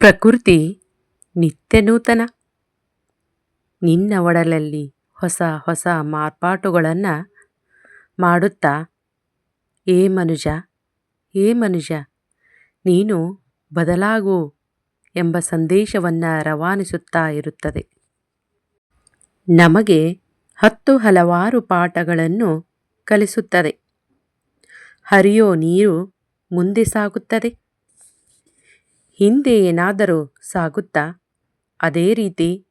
ಪ್ರಕೃತಿ ನಿತ್ಯ ನೂತನ ನಿನ್ನ ಒಡಲಲ್ಲಿ ಹೊಸ ಹೊಸ ಮಾರ್ಪಾಟುಗಳನ್ನು ಮಾಡುತ್ತಾ? ಏ ಮನುಜ ಏ ಮನುಜ, ನೀನು ಬದಲಾಗು ಎಂಬ ಸಂದೇಶವನ್ನು ರವಾನಿಸುತ್ತಾ ಇರುತ್ತದೆ. ನಮಗೆ ಹತ್ತು ಹಲವಾರು ಪಾಠಗಳನ್ನು ಕಲಿಸುತ್ತದೆ. ಹರಿಯೋ ನೀರು ಮುಂದೆ ಸಾಗುತ್ತದೆ. ಹಿಂದೆ ಏನಾದರೂ ಸಾಗುತ್ತಾ? ಅದೇ ರೀತಿ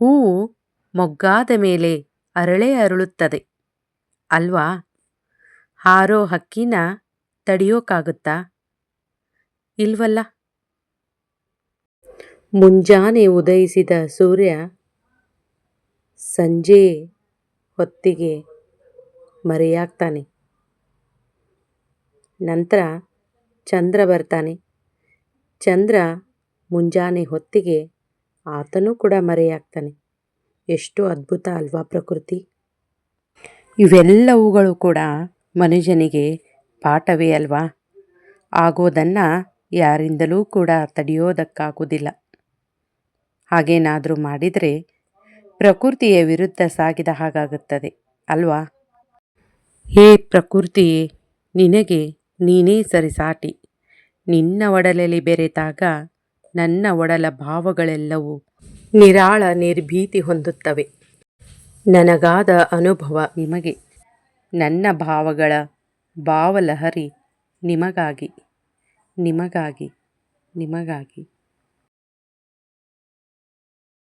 ಹೂವು ಮೊಗ್ಗಾದ ಮೇಲೆ ಅರಳೇ ಅರಳುತ್ತದೆ. ಅಲ್ವಾ? ಹಾರೋ ಹಕ್ಕಿನ ತಡೆಯೋಕ್ಕಾಗುತ್ತಾ ಇಲ್ವಲ್ಲ? ಮುಂಜಾನೆ ಉದಯಿಸಿದ ಸೂರ್ಯ ಸಂಜೆ ಹೊತ್ತಿಗೆ ಮರೆಯಾಗ್ತಾನೆ. ನಂತರ ಚಂದ್ರ ಬರ್ತಾನೆ. ಚಂದ್ರ ಮುಂಜಾನೆ ಹೊತ್ತಿಗೆ ಆತನೂ ಕೂಡ ಮರೆಯಾಗ್ತಾನೆ. ಎಷ್ಟು ಅದ್ಭುತ ಅಲ್ವಾ ಪ್ರಕೃತಿ. ಇವೆಲ್ಲವುಗಳು ಕೂಡ ಮನುಷ್ಯನಿಗೆ ಪಾಠವೇ ಅಲ್ವಾ. ಆಗೋದನ್ನು ಯಾರಿಂದಲೂ ಕೂಡ ತಡೆಯೋದಕ್ಕಾಗುವುದಿಲ್ಲ. ಹಾಗೇನಾದರೂ ಮಾಡಿದರೆ ಪ್ರಕೃತಿಯ ವಿರುದ್ಧ ಸಾಗಿದ ಹಾಗಾಗುತ್ತದೆ ಅಲ್ವಾ. ಹೇ ಪ್ರಕೃತಿಯೇ, ನಿನಗೆ ನೀನೇ ಸರಿಸಾಟಿ. ನಿನ್ನ ಒಡಲಲ್ಲಿ ಬೆರೆತಾಗ ನನ್ನ ಒಡಲ ಭಾವಗಳೆಲ್ಲವೂ ನಿರಾಳ ನಿರ್ಭೀತಿ ಹೊಂದುತ್ತವೆ. ನನಗಾದ ಅನುಭವ ನಿಮಗೆ. ನನ್ನ ಭಾವಗಳ ಭಾವಲಹರಿ ನಿಮಗಾಗಿ ನಿಮಗಾಗಿ ನಿಮಗಾಗಿ.